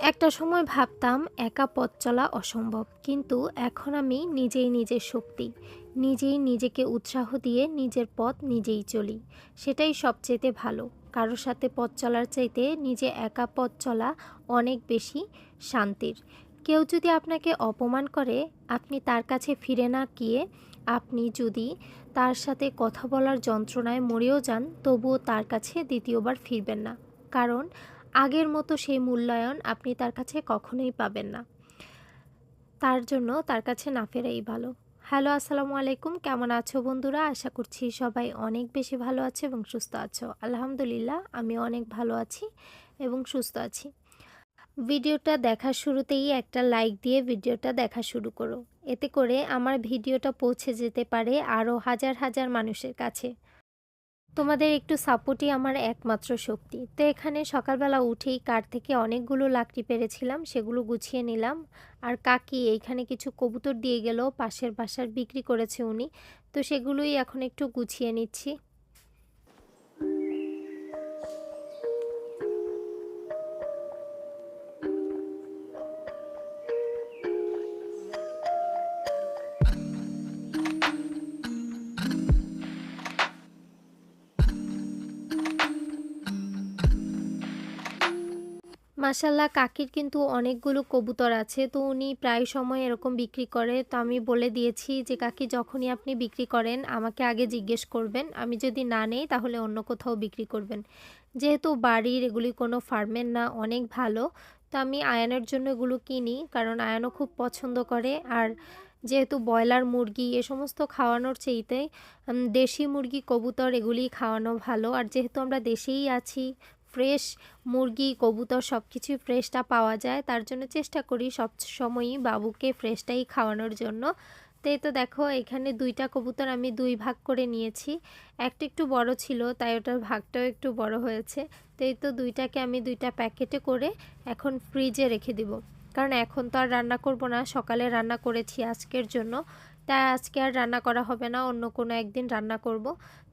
একটা সময় ভাবতাম একা পথ চলা অসম্ভব, কিন্তু এখন আমি নিজেই নিজের শক্তি, নিজেই নিজেকে উৎসাহ দিয়ে নিজের পথ নিজেই চলি। সেটাই সবচেয়েতে ভালো। কারোর সাথে পথ চলার চাইতে নিজে একা পথ চলা অনেক বেশি শান্তির। কেউ যদি আপনাকে অপমান করে, আপনি তার কাছে ফিরে না গিয়ে আপনি যদি তার সাথে কথা বলার যন্ত্রণায় মরেও যান, তবুও তার কাছে দ্বিতীয়বার ফিরবেন না। কারণ আগের মতো সেই মূল্যায়ন আপনি তার কাছে কখনোই পাবেন না। তার জন্য তার কাছে না ফেরাই ভালো। হ্যালো, আসসালামু আলাইকুম। কেমন আছো বন্ধুরা? আশা করছি সবাই অনেক বেশি ভালো আছে এবং সুস্থ আছো। আলহামদুলিল্লাহ, আমি অনেক ভালো আছি এবং সুস্থ আছি। ভিডিওটা দেখার শুরুতেই একটা লাইক দিয়ে ভিডিওটা দেখা শুরু করো। এতে করে আমার ভিডিওটা পৌঁছে যেতে পারে আরও হাজার হাজার মানুষের কাছে। তোমাদের একটু সাপোর্টই আমার একমাত্র শক্তি। তো এখানে সকালবেলা উঠেই কার থেকে অনেকগুলো লাকড়ি পেরেছিলাম, সেগুলো গুছিয়ে নিলাম। আর কাকি এইখানে কিছু কবুতর দিয়ে গেল পাশের বাসার বিক্রি করেছে উনি। তো সেগুলোই এখন একটু গুছিয়ে নিচ্ছি। মাসাল্লাহ কাকির কিন্তু অনেকগুলো কবুতর আছে। তো উনি প্রায় সময় এরকম বিক্রি করে। তো আমি বলে দিয়েছি যে, কাকি, যখনই আপনি বিক্রি করেন, আমাকে আগে জিজ্ঞেস করবেন। আমি যদি না নেই, তাহলে অন্য কোথাও বিক্রি করবেন। যেহেতু বাড়ির এগুলি কোনো ফার্মের না, অনেক ভালো। তো আমি আয়ানের জন্য এগুলো কিনি, কারণ আয়ানও খুব পছন্দ করে। আর যেহেতু ব্রয়লার মুরগি, এ সমস্ত খাওয়ানোর চেয়েতে দেশি মুরগি, কবুতর এগুলি খাওয়ানো ভালো। আর যেহেতু আমরা দেশেই আছি ফ্রেশ মুরগি, কবুতর সব কিছুই ফ্রেশটা পাওয়া যায়। তার জন্য চেষ্টা করি সব সময়ই বাবুকে ফ্রেশটাই খাওয়ানোর জন্য। তো তো দেখো, এখানে দুইটা কবুতর আমি দুই ভাগ করে নিয়েছি। একটা একটু বড় ছিল, তাই ওটার ভাগটাও একটু বড় হয়েছে। তো এই তো দুইটাকে আমি দুইটা প্যাকেটে করে এখন ফ্রিজে রেখে দিব। কারণ এখন তো আর রান্না করব না, সকালে রান্না করেছি আজকের জন্য। তাই আজকে আর রান্না করা হবে না, অন্য কোনো একদিন রান্না করব।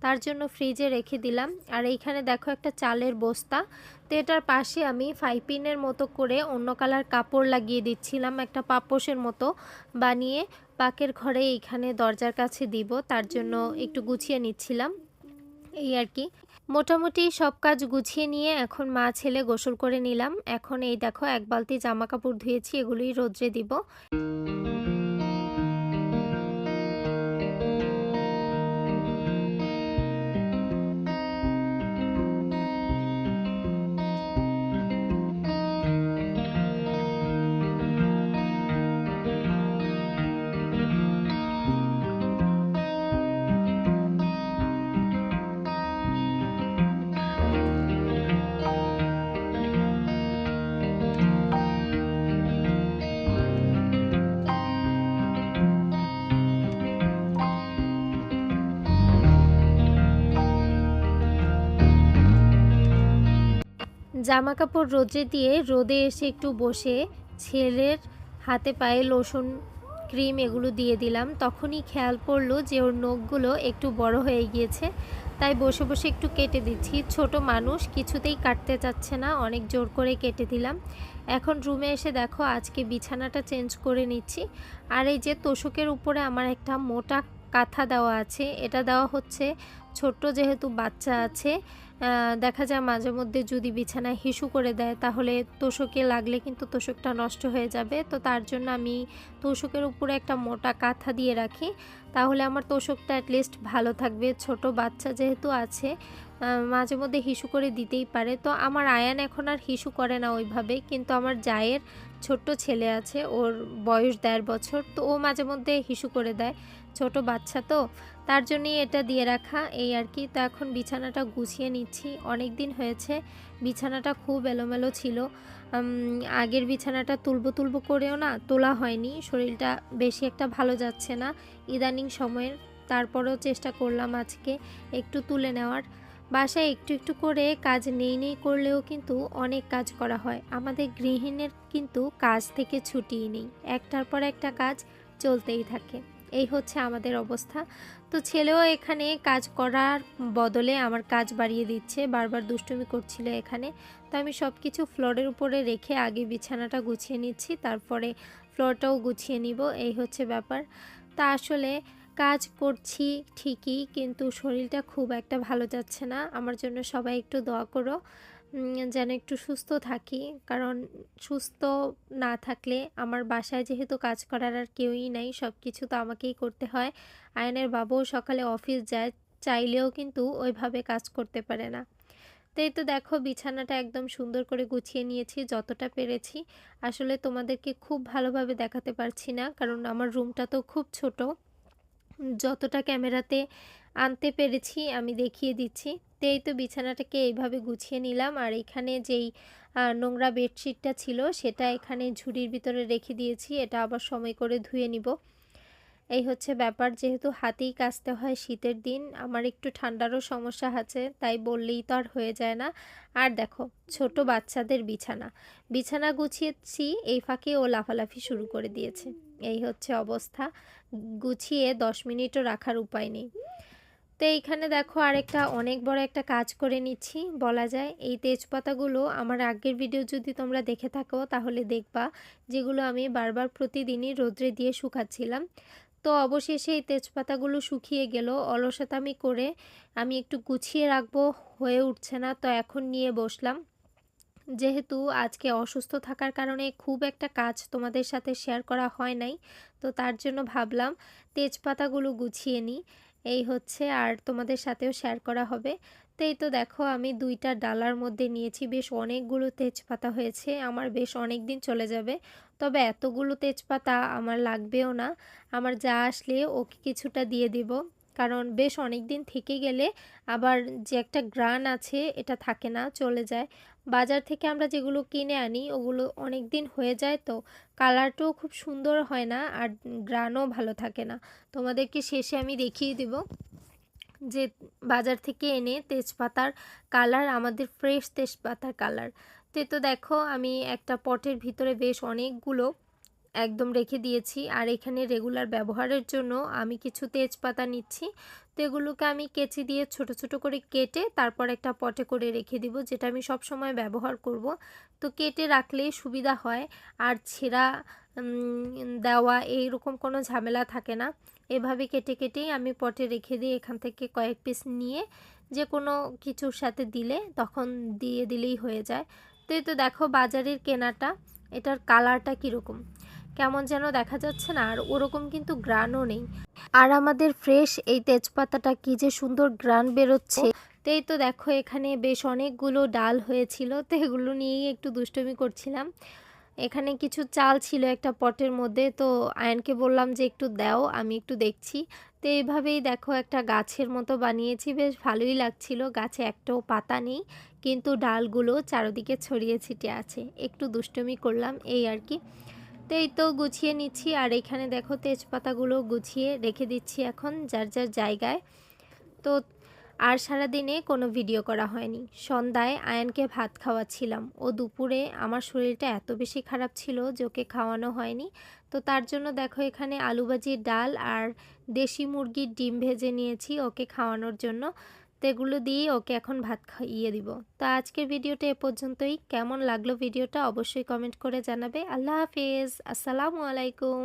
তার জন্য ফ্রিজে রেখে দিলাম। আর এইখানে দেখো একটা চালের বস্তা। তো এটার পাশে আমি ফাইপিনের মতো করে অন্য কালার কাপড় লাগিয়ে দিচ্ছিলাম, একটা পাপোশের মতো বানিয়ে পাকের ঘরে এইখানে দরজার কাছে দিব। তার জন্য একটু গুছিয়ে নিচ্ছিলাম। এই আর কি। মোটামুটি সব কাজ গুছিয়ে নিয়ে এখন মা ছেলে গোসল করে নিলাম। এখন এই দেখো, এক বালতি জামা কাপড় ধুয়েছি, এগুলোই রোদ্রে দিব। জামা কাপড় রোদে দিয়ে রোদে এসে একটু বসে ছেলের হাতে পায়ে লোশন, ক্রিম এগুলো দিয়ে দিলাম। তখনই খেয়াল পড়ল যে ওর নখগুলো একটু বড় হয়ে গিয়েছে, তাই বসে বসে একটু কেটে দিচ্ছি। ছোট মানুষ, কিছুতেই কাটতে চাচ্ছে না, অনেক জোর করে কেটে দিলাম। এখন রুমে এসে দেখো, আজকে বিছানাটা চেঞ্জ করে নিচ্ছি। আর এই যে তোষকের উপরে আমার একটা মোটা কাঁথা দেওয়া আছে। এটা দেওয়া হচ্ছে ছোট্ট যেহেতু বাচ্চা আছে দেখা যায় মাঝে মধ্যে যদি বিছানায় হিসু করে দেয় তাহলে তোষকে লাগলে কিন্তু তোষকটা নষ্ট হয়ে যাবে। তো তার জন্য আমি তোষকের উপরে একটা মোটা কাঁথা দিয়ে রাখি। তাহলে আমার তোষকটা অ্যাটলিস্ট ভালো থাকবে। ছোট বাচ্চা যেহেতু আছে মাঝে মধ্যে হিসু করে দিতেই পারে। তো আমার আয়ান এখন আর হিসু করে না ওইভাবে, কিন্তু আমার জায়ের ছোট্ট ছেলে আছে, ওর বয়স দেড় বছর। তো ও মাঝে মধ্যে হিসু করে দেয়। ছোট বাচ্চা তো, তার জন্যই এটা দিয়ে রাখা, এই আর কি। তো এখন বিছানাটা গুছিয়ে নিচ্ছি। অনেক দিন হয়েছে, বিছানাটা খুব এলোমেলো ছিল। আগের বিছানাটা তুলবো তুলবো করেও না তোলা হয়নি। শরীরটা বেশি একটা ভালো যাচ্ছে না। ইদানিং সময়ের, তারপরেও চেষ্টা করলাম আজকে একটু তুলে নেওয়ার। বাসায় একটু একটু করে কাজ নেই নেই করলেও কিন্তু অনেক কাজ করা হয়। আমাদের গৃহিণীর কিন্তু কাজ থেকে ছুটিই নেই। একটার পর একটা কাজ চলতেই থাকে। এই হচ্ছে আমাদের অবস্থা। তো ছেলেও এখানে কাজ করার বদলে আমার কাজ বাড়িয়ে দিচ্ছে, বারবার দুষ্টুমি করছিল এখানে। তো আমি সব কিছু ফ্লোরের উপরে রেখে আগে বিছানাটা গুছিয়ে নিচ্ছি, তারপরে ফ্লোরটাও গুছিয়ে নিব, এই হচ্ছে ব্যাপার। তা আসলে কাজ করছি ঠিকই, কিন্তু শরীরটা খুব একটা ভালো যাচ্ছে না। আমার জন্য সবাই একটু দোয়া করো। যেন একটু সুস্থ থাকি। কারণ সুস্থ না থাকলে আমার বাসায় যেহেতু কাজ করার আর কেউই নাই সব কিছু তো আমাকেই করতে হয়। আয়নের বাবাও সকালে অফিস যায়, চাইলেও কিন্তু ওইভাবে কাজ করতে পারে না। তো এই তো দেখো, বিছানাটা একদম সুন্দর করে গুছিয়ে নিয়েছি, যতটা পেরেছি। আসলে তোমাদেরকে খুব ভালোভাবে দেখাতে পারছি না, কারণ আমার রুমটা তো খুব ছোট। যতটা ক্যামেরাতে আনতে পেরেছি, আমি দেখিয়ে দিচ্ছি। এই তো বিছানাটাকে এইভাবে গুছিয়ে নিলাম। আর এখানে যেই নোংরা বেডশিটটা ছিল সেটা এখানে ঝুড়ির ভিতরে রেখে দিয়েছি। এটা আবার সময় করে ধুয়ে নিব। এই হচ্ছে ব্যাপার। যেহেতু হাতেই কাচতে হয় শীতের দিন, আমার একটু ঠান্ডারও সমস্যা আছে, তাই বললেই তো আর হয়ে যায় না। আর দেখো, ছোট বাচ্চাদের বিছানা। বিছানা গুছিয়েছি, এই ফাঁকে ও লাফালাফি শুরু করে দিয়েছে। এই হচ্ছে অবস্থা। গুছিয়ে দশ মিনিটও রাখার উপায় নেই। তো এইখানে দেখো আরেকটা অনেক বড় একটা কাজ করে নিচ্ছি, বলা যায়। এই তেজপাতাগুলো আমার আগের ভিডিও যদি তোমরা দেখে থাকো, তাহলে দেখবা যেগুলো আমি বারবার প্রতিদিনই রোদ্রে দিয়ে শুকাচ্ছিলাম। তো অবশেষে এই তেজপাতাগুলো শুকিয়ে গেল অলসতামি করে আমি একটু গুছিয়ে রাখব, হয়ে উঠছে না, তো এখন নিয়ে বসলাম। যেহেতু আজকে অসুস্থ থাকার কারণে খুব একটা কাজ তোমাদের সাথে শেয়ার করা হয় নাই, তো তার জন্য ভাবলাম তেজপাতাগুলো গুছিয়ে নিই। এই হচ্ছে আর তোমাদের সাথেও শেয়ার করা হবে। তো তো দেখো আমি দুইটা ডালার মধ্যে নিয়েছি, বেশ অনেকগুলো তেজপাতা হয়েছে, আমার বেশ অনেক দিন চলে যাবে। তবে এতগুলো তেজপাতা আমার লাগবেও না, আমার যা আসলে ওকে কিছুটা দিয়ে দিব। কারণ বেশ অনেক দিন থেকে গেলে আবার যে একটা গ্রান আছে, এটা থাকে না, চলে যায়। বাজার থেকে আমরা যেগুলো কিনে আনি, ওগুলো অনেক দিন হয়ে যায় তো কালারটাও খুব সুন্দর হয় না আর গ্রানও ভালো থাকে না। তোমাদেরকে শেষে আমি দেখিয়ে দেব যে বাজার থেকে এনে তেজপাতার কালার, আমাদের ফ্রেশ তেজপাতার কালার। তে, তো দেখো আমি একটা পটের ভিতরে বেশ অনেকগুলো একদম রেখে দিয়েছি। আর এখানে রেগুলার ব্যবহারের জন্য আমি কিছু তেজপাতা নিচ্ছি। তো এগুলোকে আমি কেচি দিয়ে ছোট ছোট করে কেটে তারপর একটা পটে করে রেখে দিব, যেটা আমি সব সময় ব্যবহার করব। তো কেটে রাখলে সুবিধা হয়। আর ছেঁড়া দেওয়া এইরকম কোনো ঝামেলা থাকে না। এভাবে কেটে, কেটেই আমি পটে রেখে দিই এখান থেকে কয়েক পিস নিয়ে যে কোনো কিছুর সাথে দিলে তখন দিয়ে দিলেই হয়ে যায়। তো এই তো দেখো বাজারের কেনাটা। এটার কালারটা কীরকম? কেমন যেন দেখা যাচ্ছে না, আর ওরকম কিন্তু গ্রানও নেই। আর আমাদের ফ্রেশ এই তেজপাতাটা কি যে সুন্দর গ্রান বেরোচ্ছে। তো এই তো দেখো, এখানে বেশ অনেকগুলো ডাল হয়েছিল, তো এগুলো নিয়েই একটু দুষ্টমি করছিলাম। এখানে কিছু চাল ছিল একটা পটের মধ্যে, তো আয়নকে বললাম যে একটু দাও, আমি একটু দেখছি। তো এইভাবেই দেখো একটা গাছের মতো বানিয়েছি, বেশ ভালোই লাগছিল। গাছে একটাও পাতা নেই, কিন্তু ডালগুলো চারদিকে ছড়িয়ে ছিটিয়ে আছে। একটু দুষ্টমি করলাম, এই আর কি। তো এই তো গুছিয়ে নিচ্ছি, আর এখানে দেখো তেজপাতাগুলো গুছিয়ে রেখে দিচ্ছি এখন যার যার জায়গায়। তো আর সারাদিনে কোনো ভিডিও করা হয়নি। সন্ধ্যায় আয়ানকে ভাত খাওয়াচ্ছিলাম। ও দুপুরে আমার শরীরটা এত বেশি খারাপ ছিল যে ওকে খাওয়ানো হয়নি। তো তার জন্য দেখো এখানে আলু ভাজির ডাল আর দেশি মুরগির ডিম ভেজে নিয়েছি ওকে খাওয়ানোর জন্য। তো এগুলো দিয়ে ওকে এখন ভাত খাইয়ে দিব। তো আজকের ভিডিওটা এ পর্যন্তই। কেমন লাগল ভিডিওটা অবশ্যই কমেন্ট করে জানাবে। আল্লাহ হাফেজ। আসসালামু আলাইকুম।